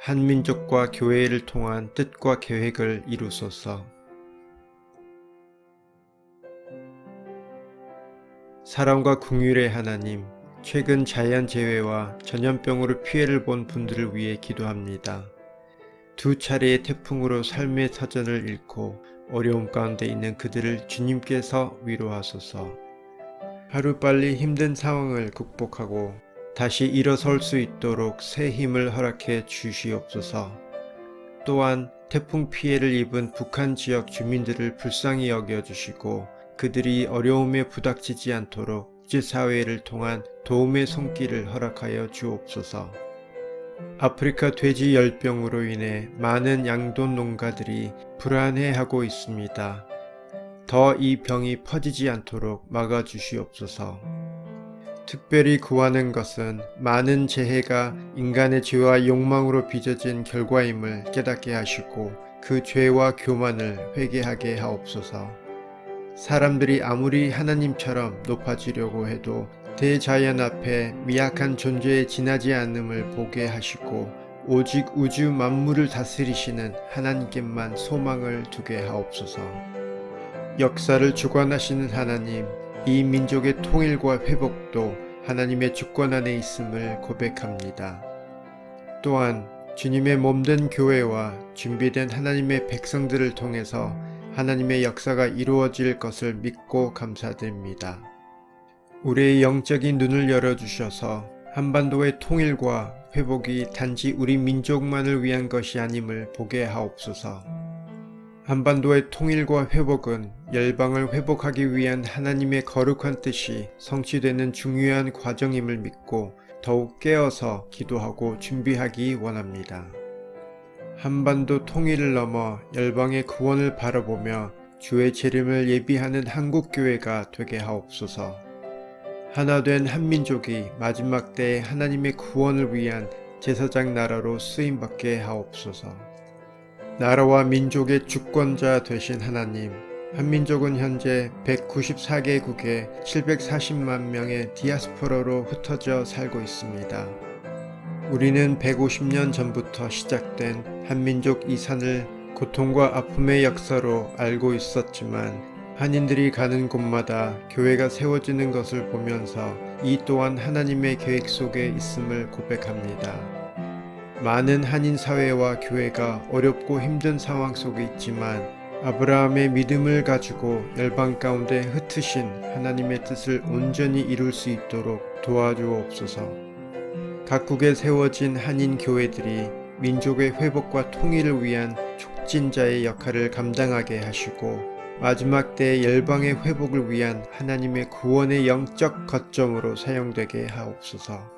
한민족과 교회를 통한 뜻과 계획을 이루소서. 사랑과 궁율의 하나님, 최근 자연 재해와 전염병으로 피해를 본 분들을 위해 기도합니다. 두 차례의 태풍으로 삶의 사전을 잃고 어려움 가운데 있는 그들을 주님께서 위로하소서. 하루빨리 힘든 상황을 극복하고 다시 일어설 수 있도록 새 힘을 허락해 주시옵소서. 또한 태풍 피해를 입은 북한 지역 주민들을 불쌍히 여겨 주시고 그들이 어려움에 부닥치지 않도록 국제사회를 통한 도움의 손길을 허락하여 주옵소서. 아프리카 돼지 열병으로 인해 많은 양돈 농가들이 불안해하고 있습니다. 더 이 병이 퍼지지 않도록 막아 주시옵소서. 특별히 구하는 것은 많은 재해가 인간의 죄와 욕망으로 빚어진 결과임을 깨닫게 하시고 그 죄와 교만을 회개하게 하옵소서. 사람들이 아무리 하나님처럼 높아지려고 해도 대자연 앞에 미약한 존재에 지나지 않음을 보게 하시고 오직 우주 만물을 다스리시는 하나님께만 소망을 두게 하옵소서. 역사를 주관하시는 하나님, 이 민족의 통일과 회복도 하나님의 주권 안에 있음을 고백합니다. 또한 주님의 몸된 교회와 준비된 하나님의 백성들을 통해서 하나님의 역사가 이루어질 것을 믿고 감사드립니다. 우리의 영적인 눈을 열어주셔서 한반도의 통일과 회복이 단지 우리 민족만을 위한 것이 아님을 보게 하옵소서. 한반도의 통일과 회복은 열방을 회복하기 위한 하나님의 거룩한 뜻이 성취되는 중요한 과정임을 믿고 더욱 깨어서 기도하고 준비하기 원합니다. 한반도 통일을 넘어 열방의 구원을 바라보며 주의 재림을 예비하는 한국교회가 되게 하옵소서. 하나 된 한민족이 마지막 때에 하나님의 구원을 위한 제사장 나라로 쓰임받게 하옵소서. 나라와 민족의 주권자 되신 하나님, 한민족은 현재 194개국에 740만 명의 디아스포라로 흩어져 살고 있습니다. 우리는 150년 전부터 시작된 한민족 이산을 고통과 아픔의 역사로 알고 있었지만 한인들이 가는 곳마다 교회가 세워지는 것을 보면서 이 또한 하나님의 계획 속에 있음을 고백합니다. 많은 한인 사회와 교회가 어렵고 힘든 상황 속에 있지만 아브라함의 믿음을 가지고 열방 가운데 흩으신 하나님의 뜻을 온전히 이룰 수 있도록 도와주옵소서. 각국에 세워진 한인 교회들이 민족의 회복과 통일을 위한 촉진자의 역할을 감당하게 하시고 마지막 때의 열방의 회복을 위한 하나님의 구원의 영적 거점으로 사용되게 하옵소서.